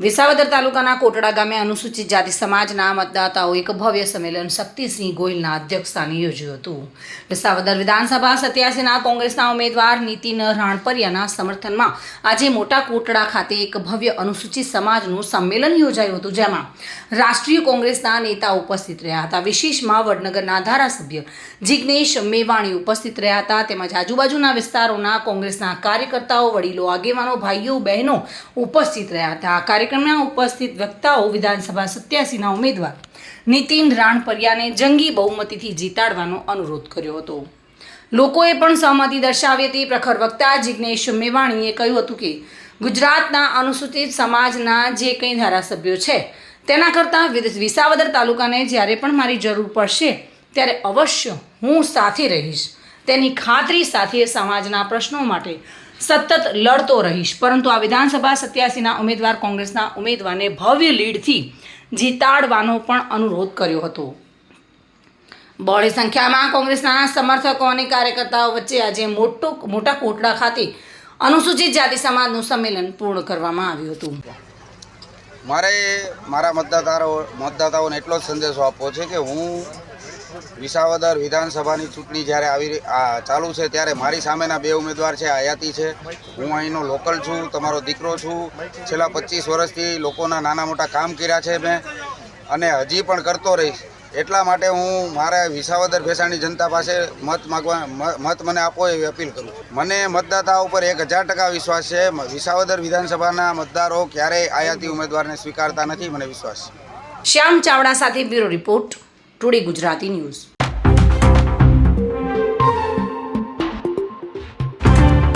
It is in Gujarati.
વિસાવદર તાલુકાના કોટડા ગામે અનુસૂચિત જાતિ સમાજના મતદાતાઓ એક ભવ્ય સંમેલન શક્તિસિંહ ગોહિલના અધ્યક્ષસ્થાને યોજ્યું હતું. વિસાવદર વિધાનસભા સત્યાસીના કોંગ્રેસના ઉમેદવાર નીતિન રાણપરિયાના સમર્થનમાં આજે મોટા કોટડા ખાતે એક ભવ્ય અનુસૂચિત સમાજનું સંમેલન યોજાયું હતું, જેમાં રાષ્ટ્રીય કોંગ્રેસના નેતા ઉપસ્થિત રહ્યા હતા. વિશેષમાં વડનગરના ધારાસભ્ય જિગ્નેશ મેવાણી ઉપસ્થિત રહ્યા હતા. તેમજ આજુબાજુના વિસ્તારોના કોંગ્રેસના કાર્યકર્તાઓ, વડીલો, આગેવાનો, ભાઈઓ, બહેનો ઉપસ્થિત રહ્યા હતા. આ કાર્યક્રમમાં ઉપસ્થિત વક્તાઓ વિધાનસભા સત્યાસીના ઉમેદવાર નીતિન રાણપરિયાને જંગી બહુમતીથી જીતાડવાનો અનુરોધ કર્યો હતો. લોકોએ પણ સહમતિ દર્શાવી હતી. પ્રખર વક્તા જિજ્ઞેશ મેવાણીએ કહ્યું હતું કે, ગુજરાતના અનુસૂચિત સમાજના જે કંઈ ધારાસભ્યો છે, તેના કરતાં વિસાવદર તાલુકાને જ્યારે પણ મારી જરૂર પડશે, ત્યારે અવશ્ય હું સાથે રહીશ. તેની ખાતરી સાથે સમાજના પ્રશ્નો માટે સતત લડતો રહીશ. પરંતુ આ વિધાનસભા સત્યાસીના ઉમેદવાર કોંગ્રેસના ઉમેદવારને ભવ્ય લીડથી જીતાડવાનો પણ અનુરોધ કર્યો હતો. બહોળી સંખ્યામાં કોંગ્રેસના સમર્થકો અને કાર્યકર્તાઓ વચ્ચે આજે મોટો મોટા કોટડા ખાતે અનુસૂચિત જાતિ સમાજનું સંમેલન પૂર્ણ કરવામાં આવ્યું હતું. મારે મારા મતદાતારો મતદાતાઓને એટલો જ સંદેશો આપવો છે કે હું વિસાવદર વિધાનસભાની ચૂંટણી જ્યારે આવી ચાલુ છે ત્યારે મારી સામેના બે ઉમેદવાર છે, આયાતી છે. હું અહીંનો લોકલ છું, તમારો દીકરો છું. છેલ્લા પચીસ વર્ષથી લોકોના નાના મોટા કામ કર્યા છે મેં અને હજી પણ કરતો રહીશ. એટલા માટે હું મારા વિસાવદર ભેસાણી જનતા પાસે મત માગવા મત મને આપો એવી અપીલ કરું મને મતદાતા ઉપર એક હજાર ટકા વિશ્વાસ છે. વિસાવદર વિધાનસભાના મતદારો ક્યારેય આયાતી ઉમેદવારને સ્વીકારતા નથી, મને વિશ્વાસ શ્યામ ચાવડા સાથે bureau report. Today Gujarati news.